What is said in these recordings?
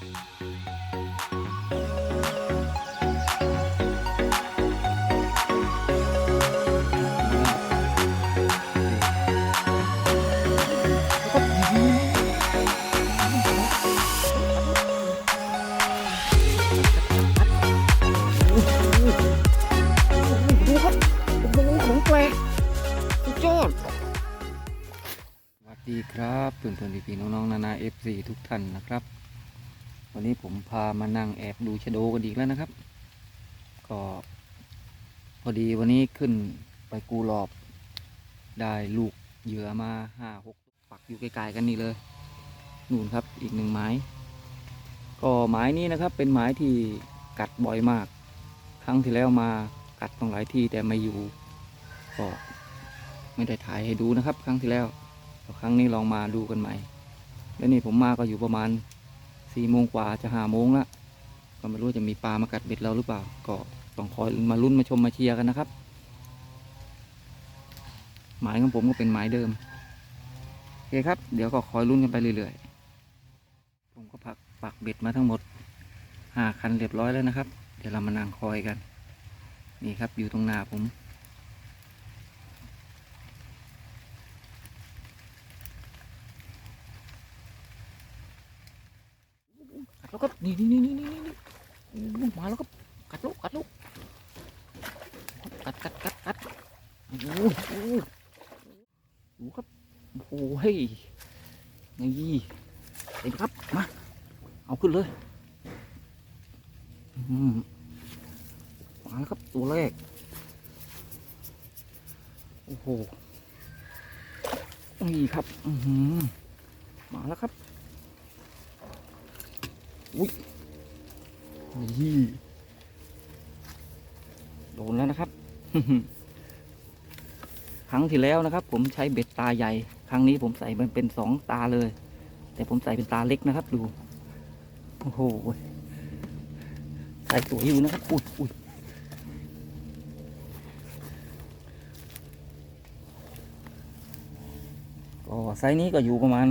ดูครับโอ้โหของแปลกสุดยอดสวัสดีครับเพื่อนเพื่นพี่ๆน้องๆนานาเอฟซีทุกท่านนะครับ วันนี้ผมพามานั่งแอบดูชะโดกันอีกแล้วนะครับ ก็พอดีวันนี้ขึ้นไปกูหลอบ ได้ลูกเหยื่อมาห้าหกปักอยู่ไกลๆกันนี่เลย นู่นครับอีกหนึ่งไม้ ก็ไม้นี้นะครับเป็นไม้ที่กัดบ่อยมาก ครั้งที่แล้วมากัดตรงหลายที่แต่ไม่อยู่ก็ไม่ได้ถ่ายให้ดูนะครับ ครั้งที่แล้วครั้งนี้ลองมาดูกันใหม่ แล้วนี่ผมมาก็อยู่ประมาณ สี่โมงกว่าจะห้าโมงละก็ไม่รู้จะมีปลามากัดเบ็ดเราหรือเปล่า ก็ต้องคอยมาลุ้นมาชมมาเชียร์กันนะครับ หมายของผมก็เป็นหมายเดิมโอเคครับ เดี๋ยวก็คอยลุ้นกันไปเรื่อยๆ ผมก็ปักปักเบ็ดมาทั้งหมดห้าคันเรียบร้อยแล้วนะครับ เดี๋ยวเรามานั่งคอยกัน นี่ครับอยู่ตรงหน้าผม แล้วครับนี่นี่นี่นี่นี่นี่โอ้โหมาแล้วครับกัดลูกกัดลูกกัดกัดกัดกัดโอ้โหโอ้โหดูครับโอ้ยนี่เห็นครับมาเอาขึ้นเลยอืมมาแล้วครับตัวแรกโอ้โหนี่ครับ อือหือมาแล้วครับ อุ้ยนี่โดนแล้วนะครับ ครั้งที่แล้วนะครับ ผมใช้เบ็ดตาใหญ่ ครั้งนี้ผมใส่มันเป็นสองตาเลย แต่ผมใส่เป็นตาเล็กนะครับ ดู โอ้โห ใส่ตัวอยู่นะครับ อุ้ยอุ้ยก็ไซส์นี้ก็อยู่ประมาณ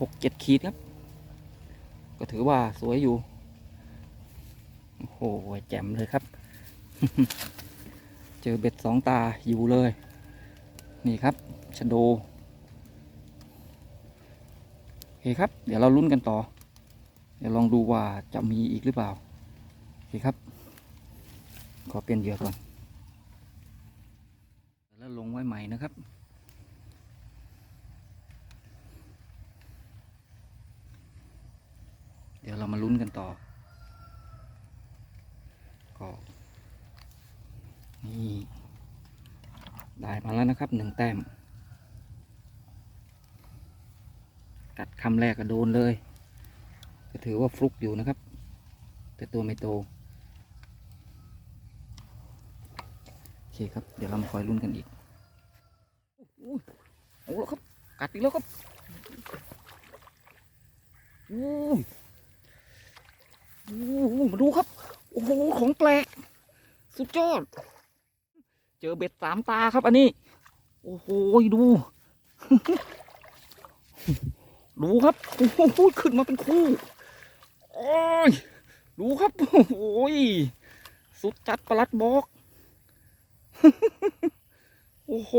หกเจ็ดขีดครับ ก็ถือว่าสวยอยู่ โอ้โห แจ่มเลยครับ เจอเบ็ดสองตาอยู่เลย นี่ครับชะโดโอเคครับ เดี๋ยวเราลุ้นกันต่อ เดี๋ยวลองดูว่าจะมีอีกหรือเปล่าโอเคครับ ขอเปลี่ยนเหยื่อก่อน แล้วลงไว้ใหม่นะครับ ดี๋ยวเรามาลุ้นกันต่อก็นี่ได้มาแล้วนะครับหนึ่งแต้ม กัดคำแรกก็โดนเลย ก็ถือว่าฟลุกอยู่นะครับ แต่ตัวไม่โต โอเคครับ เดี๋ยวเรามาคอยลุ้นกันอีกโอ้แล้วครับ กัดอีกแล้วครับอู้ โอ้โหมาดูครับ โอ้โห ของแปลก สุดยอด เจอเบ็ดสามตาครับอันนี้ โอ้โห ดู ดูครับ โอ้โห ขึ้นมาเป็นคู่ โอ้ย ดูครับ โอ้โหสุดจัดประลัดบอก โอ้โห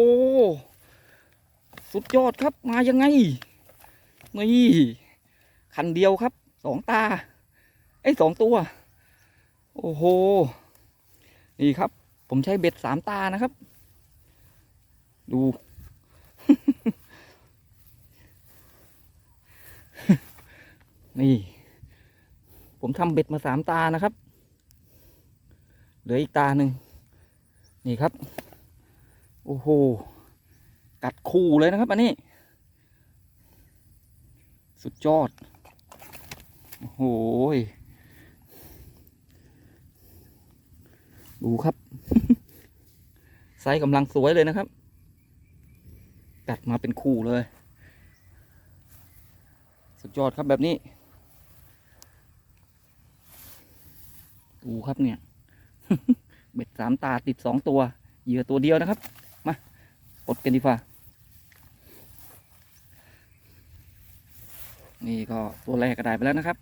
สุดยอดครับ มายังไง นี่ คันเดียวครับ สองตา ไอ้สองตัว โอ้โห นี่ครับ ผมใช้เบ็ดสามตานะครับ ดู นี่ ผมทำเบ็ดมาสามตานะครับ เหลืออีกตาหนึ่ง นี่ครับ โอ้โห กัดคู่เลยนะครับ อันนี้ สุดยอด โอ้โห ดูครับ ไซส์กำลังสวยเลยนะครับ กัดมาเป็นคู่เลย สุดยอดครับแบบนี้ ดูครับเนี่ย เบ็ดสามตาติดสองตัว เหยื่อตัวเดียวนะครับ มาปลดกันดีกว่านี่ก็ตัวแรกก็ได้ไปแล้วนะครับ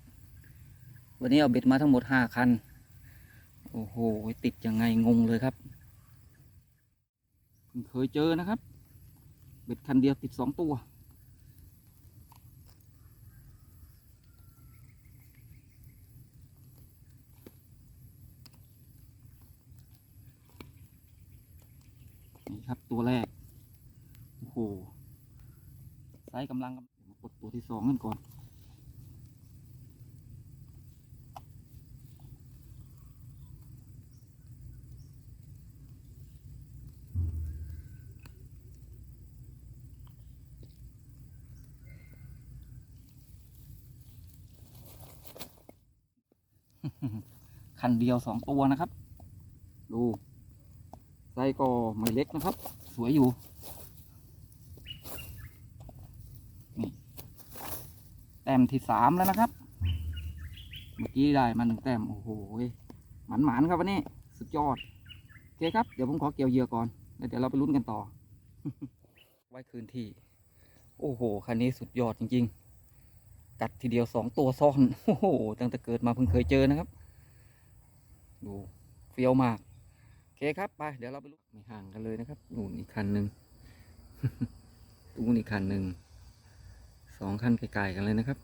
วันนี้เอาเบ็ดมาทั้งหมดห้าคัน โอ้โห ติดยังไงงงเลยครับเคยเจอนะครับ เบ็ดคันเดียวติดสองตัว นี่ครับตัวแรก โอ้โหไซส์กำลังมากดตัวที่สองกันก่อน คันเดียวสองตัวนะครับ ดูไซส์ก็ไม่เล็กนะครับ สวยอยู่ นี่ แต้มที่สามแล้วนะครับ เมื่อกี้ได้มาหนึ่งแต้ม โอ้โหหมันหมันครับวันนี้ สุดยอด โอเคครับ เดี๋ยวผมขอเกี่ยวเหยื่อก่อน แล้วเดี๋ยวเราไปลุ้นกันต่อ ไว้คืนที่ โอ้โห คันนี้สุดยอดจริง ๆ กัดทีเดียวสองตัวซ้อนโอ้โหตั้งแต่เกิดมาเพิ่งเคยเจอนะครับ ดูเฟี้ยวมากโอเคครับไปเดี๋ยวเราไปลุกไม่ห่างกันเลยนะครับนู่นอีกคันหนึ่งตรงนู้นอีกคันหนึ่งสองคันไกลๆกันเลยนะครับ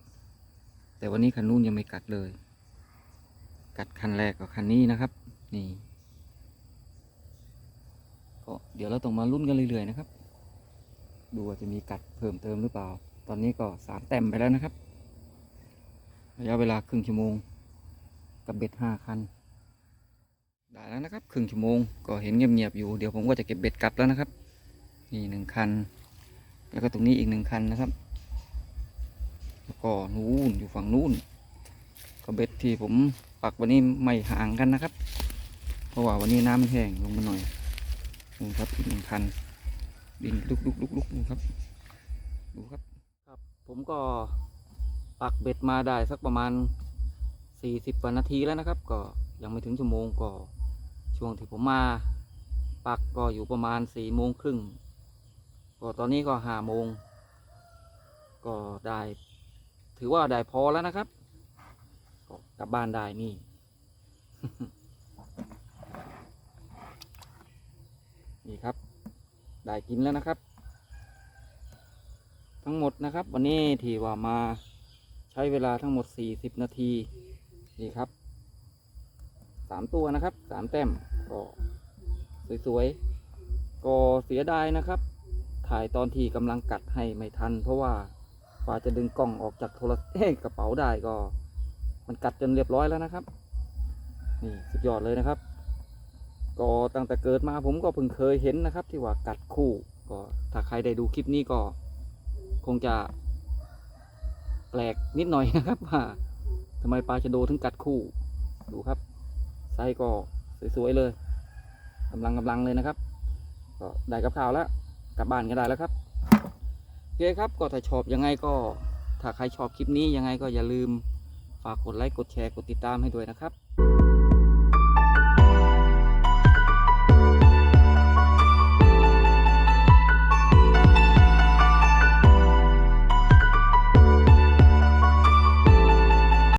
แต่วันนี้คันนู้นยังไม่กัดเลย กัดคันแรกกับคันนี้นะครับ นี่ก็เดี๋ยวเราต้องมาลุ้นกันเรื่อยๆนะครับ ดูว่าจะมีกัดเพิ่มเติมหรือเปล่า ตอนนี้ก็สามแต้มไปแล้วนะครับ ระยะเวลาครึ่งชั่วโมง กับเบ็ดห้าคัน ได้แล้วนะครับครึ่งชั่วโมงก็เห็นเงียบๆอยู่เดี๋ยวผมก็จะเก็บเบ็ดกลับแล้วนะครับนี่หนึ่งคัน แล้วก็ตรงนี้อีกหนึ่งคันนะครับแล้วก็นู้นอยู่ฝั่งนู้นก็เบ็ดที่ผมปักวันนี้ไม่ห่างกันนะครับ เพราะว่าวันนี้น้ำมันแห้งลงมาหน่อยนู่ครับอีกหนึ่งคัน ดินลุกลุกลุกลุกนู่นครับดูครับ ครับผมก็ ปักเบ็ดมาได้สักประมาณสี่สิบกว่านาทีแล้วนะครับ ก็ยังไม่ถึงชั่วโมงก็ช่วงที่ผมมา ปักก็อยู่ประมาณสี่โมงครึ่งก็ตอนนี้ก็ห้าโมงก็ได้ ถือว่าได้พอแล้วนะครับก็กลับบ้านได้นี่นี่ครับ ได้กินแล้วนะครับ ทั้งหมดนะครับ วันนี้ที่ว่ามา ใช้เวลาทั้งหมด 40 นาที นี่ครับสามตัวนะครับสามแต้มก็สวยๆ ก็เสียดายนะครับ ถ่ายตอนที่กำลังกัดให้ไม่ทัน เพราะว่ากว่าจะดึงกล้องออกจากโทรศัพท์กระเป๋าได้ก็ มันกัดจนเรียบร้อยแล้วนะครับ นี่สุดยอดเลยนะครับ ก็ตั้งแต่เกิดมาผมก็เพิ่งเคยเห็นนะครับ ที่ว่ากัดคู่ก็ถ้าใครได้ดูคลิปนี้ก็ คงจะ แปลกนิดหน่อยนะครับว่าทำไมปลาชะโดถึงกัดคู่ ดูครับไซส์ก็สวยๆเลยกำลังกำลังเลยนะครับ ก็ได้กับข่าวแล้ว กลับบ้านก็ได้แล้วครับโอเคครับก็ถ้าชอบยังไงก็ถ้าใครชอบคลิปนี้ยังไงก็อย่าลืมฝากกดไลค์กดแชร์กดติดตามให้ด้วยนะครับ